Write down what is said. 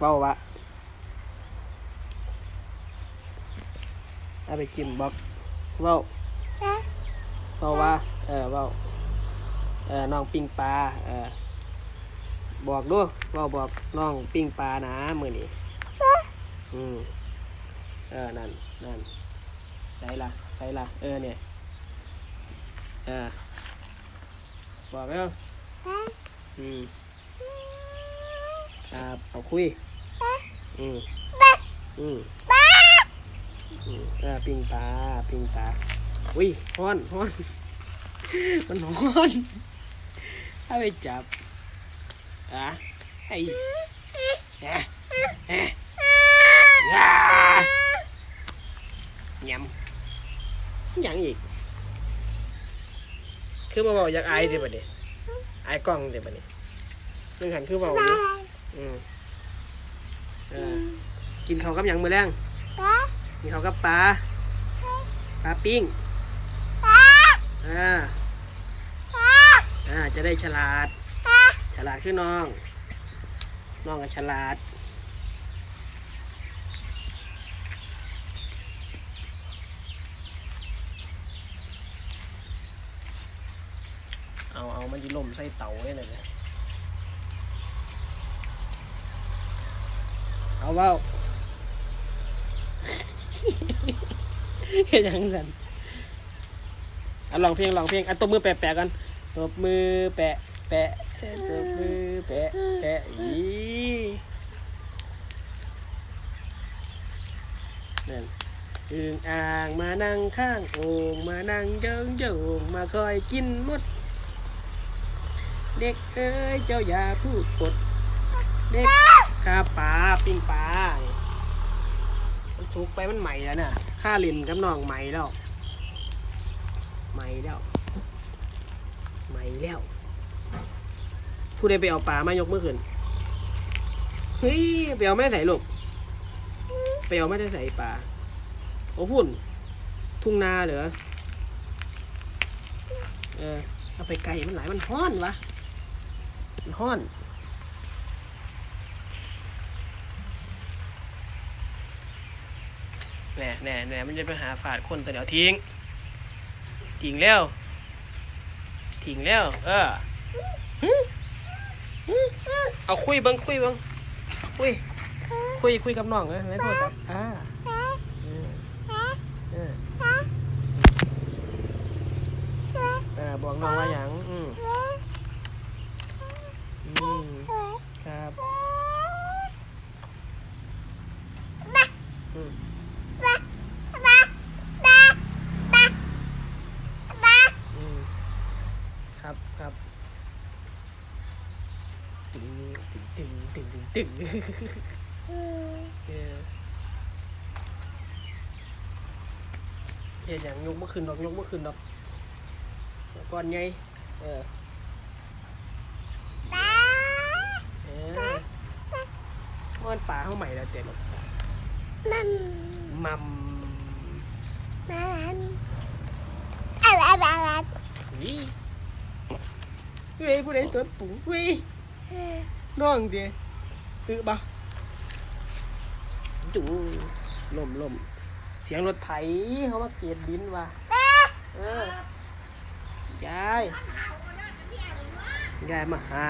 เว้าวะเอาไปกินบอกเว้าเว้าว่าเออเว้าเออน้องปิ้งปลาเออบอกดูเว้าบอกน้องปิ้งปลานะมือนี้อืมเออนั่นนั่นใส่ละใส่ละเออเนี่ยเออบอกแล้วอืมครับเอาคุย อืมอืมอืมเออปิ้งปลาปิ้งปลาอุ้ยฮ้อนฮ้อนมันฮ้อนถ้าไปจับอะไอ้แอะแอะยายำยังอีก คือมาบอกอยากอายเดี๋ยวบัดนี้อายกล้องเดี๋ยวบัดนี้นึงหันคือบอกอยู่อืม เออกินข้าวกับหยังมือแรงกินข้าวกับปลาปลาปิ้งอ่าอ่าจะได้ฉลาดฉลาดขึ้นน้อง น้องก็ฉลาด เอาเอามันจะล่มใส่เตาได้เลยนะ เอาว่าเฮ็ดหยังสันอะลองเพลงลองเพลงอะตบมือแปะแปะกันตบมือแปะแปะตบมือแปะแปะอีนั่นอึงอ่างมานั่งข้างโอ่งมานั่งเจิงเจิงมาคอยกินมด เด็กเอ้ยเจ้าอย่าพูดปด เด็กข้าปลาปิ้งปลามันสุกไปมันใหม่แล้วน่ะข้าลินกับน้องใหม่แล้วใหม่แล้วใหม่แล้ว ผู้ใดไปเอาปลามายกมือขึ้นเฮ้ยไปเอาแม่ใส่ลูกไปเอาแม่ได้ใส่ปลาโอ้พุ่น ทุ่งนาเหรอเออเอาไปไกลมันหลายมันห้อนวะมันห้อน แหน่แหน่แหน่มันจะไปหาฝาดคนแต่เดี๋ยวทิ้ง ทิ้งแล้ว ทิ้งแล้ว เออเอาคุยบังคุยบังคุย คุยคุยกับน้องเลยไม่โทษครับอ่าออเออเออบอกน้องว่าอย่างอืมอืมครับอืมอืม ครับครับตึงตึงตึงตึงตึงตึงเออเฮ็ดอย่างยกเมื่อคืนดอกยกเมื่อคืนดอกก่อนไงเออเออม่อนป่าเข้าใหม่แล้วเต็มมัมมัมอันี่ เฮ้ยผู้ใดตัวปุ๋งเฮ้ยน้องเดียอึบะจุลมลมเสียงรถไถเขามาเกลียดดินว่ะเออยายยายมาหา